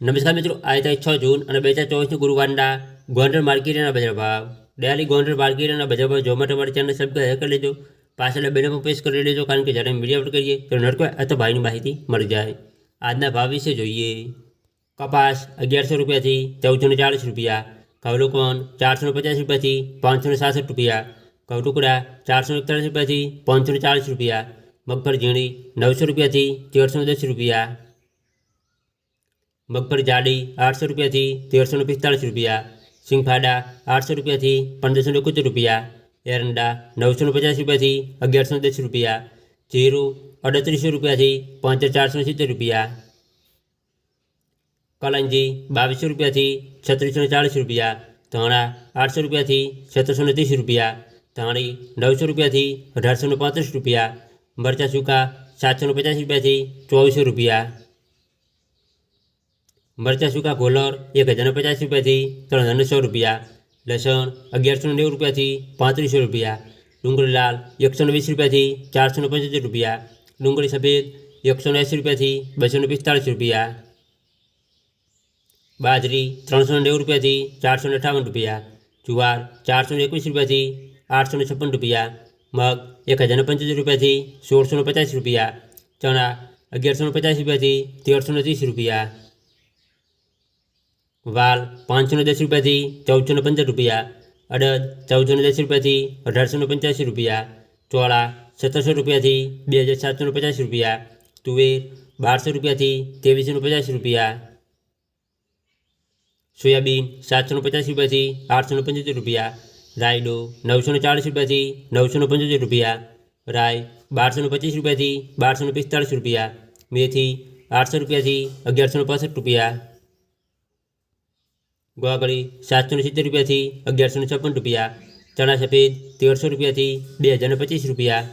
નમસ્કાર મિત્રો આજે તારીખ છ જૂન અને બે હજાર ચોવીસની ગુરુવારના ગોંડલ માર્કેટના બજાર ભાવ ડેલી ગોંડલ માર્કેટના બજાર ભાવ જોવા માટે મારી ચેનલ સબસ્ક્રાઈબ કરી લેજો પાછળ બેને પણ પ્રેસ કરી લેજો કારણ કે જ્યારે વિડીયો અપલોડ કરીએ તો નડકો અથવા ભાઈની માહિતી મળી જાય આજના ભાવ વિશે જોઈએ કપાસ અગિયારસો રૂપિયાથી ચૌદસો ને ચાળીસ રૂપિયા કવલુકોન ચારસો ને પચાસ રૂપિયાથી પાંચસો ને સાસઠ રૂપિયા કવટુકડા ચારસો ને એકતાલીસ રૂપિયાથી પાંચસો ને ચાળીસ રૂપિયા મગફળી ઝીણી નવસો રૂપિયાથી તેરસો ને દસ રૂપિયા મગફળી જાડી આઠસો રૂપિયાથી તેરસો ને પિસ્તાળીસ રૂપિયા સિંગફાડા આઠસો રૂપિયાથી પંદરસો ને એકોતેર રૂપિયા એરંડા નવસો ને પચાસ રૂપિયાથી અગિયારસો ને દસ રૂપિયા જીરું અડત્રીસો રૂપિયાથી પાંચ હજાર ચારસો ને સિત્તેર રૂપિયા કલંજી બાવીસો રૂપિયાથી છત્રીસો ને ચાળીસ રૂપિયા ધાણા આઠસો રૂપિયાથી સત્તરસો ને ત્રીસ રૂપિયા ધાણી નવસો રૂપિયાથી અઢારસો ને પાંત્રીસ રૂપિયા મરચાં સૂકા સાતસો ને પચાસ રૂપિયાથી ચોવીસો રૂપિયા મરચાં સૂકા ગોલર એક હજાર પચાસ રૂપિયાથી ત્રણ હજાર સો રૂપિયા લસણ અગિયારસો નેવું રૂપિયાથી પાંત્રીસો રૂપિયા ડુંગળી લાલ એકસો ને વીસ રૂપિયાથી ચારસો ને પંચોતેર રૂપિયા ડુંગળી સફેદ એકસો ને એંસી રૂપિયાથી બસો ને પિસ્તાળીસ રૂપિયા બાજરી ત્રણસો ને નેવું રૂપિયાથી ચારસો ને અઠાવન રૂપિયા જુવાર ચારસો ને એકવીસ રૂપિયાથી આઠસો ને છપ્પન રૂપિયા મગ એક હજાર ને પંચોતેર રૂપિયાથી સોળસો ને પચાસ રૂપિયા ચણા અગિયારસો ને પચાસ રૂપિયાથી તેરસો ને ત્રીસ રૂપિયા વાલ પાંચસો ને દસ રૂપિયાથી ચૌદસો ને પંદર રૂપિયા અડદ ચૌદસો ને દસ રૂપિયાથી અઢારસો ને પંચ્યાસી રૂપિયા ચોળા સત્તરસો રૂપિયાથી બે હજાર સાતસો ને પચાસ રૂપિયા તુવેર બારસો રૂપિયાથી ત્રેવીસો ને પચાસ રૂપિયા સોયાબીન સાતસો ને પચાસ રૂપિયાથી આઠસો ને પંચોતેર રૂપિયા રાયડો નવસો ને ચાળીસ રૂપિયાથી નવસો ને પંચોતેર રૂપિયા રાય બારસો ને પચીસ રૂપિયાથી બારસો ને પિસ્તાળીસ રૂપિયા મેથી આઠસો રૂપિયાથી અગિયારસો ને પાસઠ રૂપિયા ગોવાગળી સાતસો સિત્તેર રૂપિયાથી અગિયારસો છપ્પન રૂપિયા, ચણા સફેદ તેરસો રૂપિયાથી બે હજાર પચીસ રૂપિયા